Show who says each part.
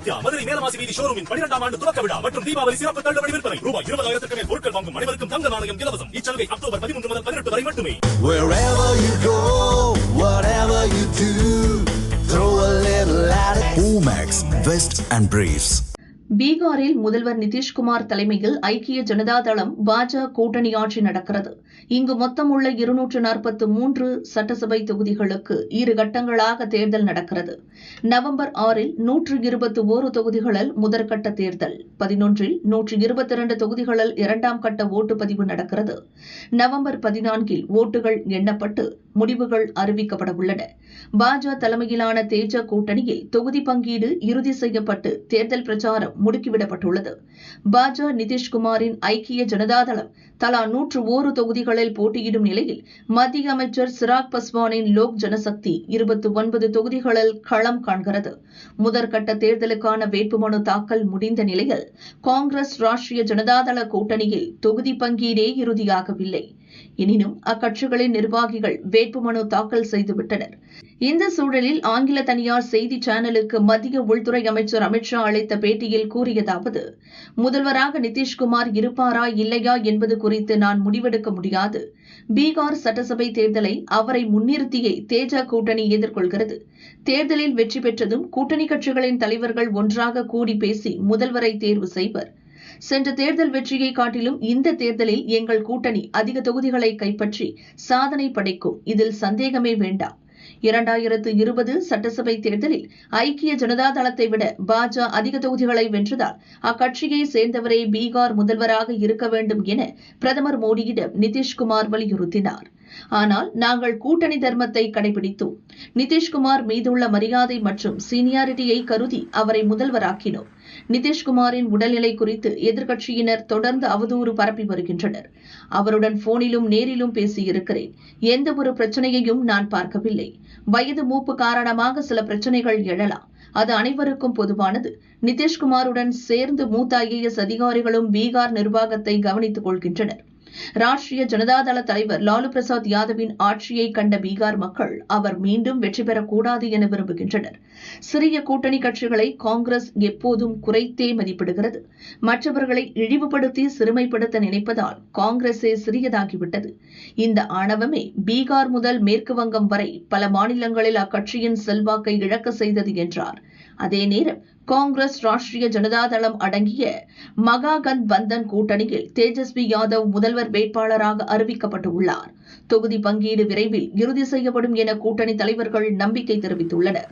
Speaker 1: சத்யா மதுரை மேலமாசி வீதி ஷோரூமின் பனிரெண்டாம் ஆண்டு துவக்க விழா மற்றும் தீபாவளி சிறப்பு தள்ளுபடி விற்பனை ரூபாய் இருபதாயிரத்துக்கு மேல் பொருட்கள் வாங்கும் அனைவருக்கும் தங்க நாணயம் இலவசம் இச்சலுகை அக்டோபர் பதிமூன்று முதல் பதினெட்டு வரை மட்டுமே
Speaker 2: Wherever you go, whatever you do, throw a little at it. Omax, Vest and Briefs.
Speaker 3: பீகாரில் முதல்வர் நிதிஷ்குமார் தலைமையில் ஐக்கிய ஜனதா தளம் பாஜக கூட்டணி ஆட்சி நடக்கிறது. இங்கு மொத்தம் உள்ள இருநூற்று நாற்பத்து மூன்று சட்டசபை தொகுதிகளுக்கு இரு கட்டங்களாக தேர்தல் நடக்கிறது. நவம்பர் ஆறில் நூற்று இருபத்தி ஓரு தொகுதிகளில் முதற்கட்ட தேர்தல் பதினொன்றில் நூற்று இருபத்தி இரண்டு தொகுதிகளில் இரண்டாம் கட்ட ஓட்டுப்பதிவு நடக்கிறது. நவம்பர் பதினான்கில் ஓட்டுகள் எண்ணப்பட்டு முடிவுகள் அறிவிக்கப்பட உள்ளன. பாஜக தலைமையிலான தேஜ கூட்டணியில் தொகுதி பங்கீடு இறுதி செய்யப்பட்டு தேர்தல் பிரச்சாரம் முடுக்கிவிடப்பட்டுள்ளது. பாஜக நிதிஷ்குமாரின் ஐக்கிய ஜனதாதளம் தலா நூற்று ஓரு தொகுதிகளில் போட்டியிடும் நிலையில் மத்திய அமைச்சர் சிராக் பஸ்வானின் லோக் ஜனசக்தி இருபத்தி ஒன்பது தொகுதிகளில் களம் காண்கிறது. முதற்கட்ட தேர்தலுக்கான வேட்புமனு தாக்கல் முடிந்த நிலையில் காங்கிரஸ் ராஷ்டிரிய ஜனதாதள கூட்டணியில் தொகுதி பங்கீடே இறுதியாகவில்லை. எனினும் அக்கட்சிகளின் நிர்வாகிகள் வேட்புமனு தாக்கல் செய்துவிட்டனர். இந்த சூழலில் ஆங்கில தனியார் செய்தி சேனலுக்கு மத்திய உள்துறை அமைச்சர் அமித்ஷா அளித்த பேட்டியில் கூறியதாவது முதல்வராக நிதிஷ்குமார் இருப்பாரா இல்லையா என்பது குறித்து நான் முடிவெடுக்க முடியாது. பீகார் சட்டசபை தேர்தலை அவரை முன்னிறுத்தியே தேஜா கூட்டணி எதிர்கொள்கிறது. தேர்தலில் வெற்றி பெற்றதும் கூட்டணி கட்சிகளின் தலைவர்கள் ஒன்றாக கூடி பேசி முதல்வரை தேர்வு செய்வர். சென்ற தேர்தல் வெற்றியை காட்டிலும் இந்த தேர்தலில் எங்கள் கூட்டணி அதிக தொகுதிகளை கைப்பற்றி சாதனை படைக்கும். இதில் சந்தேகமே வேண்டாம். இரண்டாயிரத்து இருபது சட்டசபை தேர்தலில் ஐக்கிய ஜனதா தளத்தை விட பாஜக அதிக தொகுதிகளை வென்றதால் அக்கட்சியை சேர்ந்தவரே பீகார் முதல்வராக இருக்க வேண்டும் என பிரதமர் மோடியிடம் நிதிஷ்குமார் வலியுறுத்தினார். ஆனால் நாங்கள் கூட்டணி தர்மத்தை கடைபிடித்தோம். நிதிஷ்குமார் மீதுள்ள மரியாதை மற்றும் சீனியாரிட்டியை கருதி அவரை முதல்வராக்கினோம். நிதிஷ்குமாரின் உடல்நிலை குறித்து எதிர்க்கட்சியினர் தொடர்ந்து அவதூறு பரப்பி வருகின்றனர். அவருடன் போனிலும் நேரிலும் பேசியிருக்கிறேன். எந்த ஒரு பிரச்சனையையும் நான் பார்க்கவில்லை. வயது மூப்பு காரணமாக சில பிரச்சனைகள் எழலாம். அது அனைவருக்கும் பொதுவானது. நிதிஷ்குமாருடன் சேர்ந்து மூத்த ஐஏஎஸ் அதிகாரிகளும் பீகார் நிர்வாகத்தை கவனித்துக் கொள்கின்றனர். ராஷ்டிரிய ஜனதாதள தலைவர் லாலு பிரசாத் யாதவின் ஆட்சியை கண்ட பீகார் மக்கள் அவர் மீண்டும் வெற்றி பெறக்கூடாது என விரும்புகின்றனர். சிறிய கூட்டணி கட்சிகளை காங்கிரஸ் எப்போதும் குறைத்தே மதிப்பிடுகிறது. மற்றவர்களை இழிவுபடுத்தி சிறுமைப்படுத்த நினைப்பதால் காங்கிரஸே சிறியதாகிவிட்டது. இந்த ஆணவமே பீகார் முதல் மேற்கு வங்கம் வரை பல மாநிலங்களில் அக்கட்சியின் செல்வாக்கை இழக்க செய்தது என்றார். அதே நேரம் காங்கிரஸ் ராஷ்டிரிய ஜனதாதளம் அடங்கிய மகாகந்த் பந்தன் கூட்டணியில் தேஜஸ்வி யாதவ் முதல்வர் வேட்பாளராக அறிவிக்கப்பட்டுள்ளார். தொகுதி பங்கீடு விரைவில் இறுதி செய்யப்படும் என கூட்டணி தலைவர்கள் நம்பிக்கை தெரிவித்துள்ளனர்.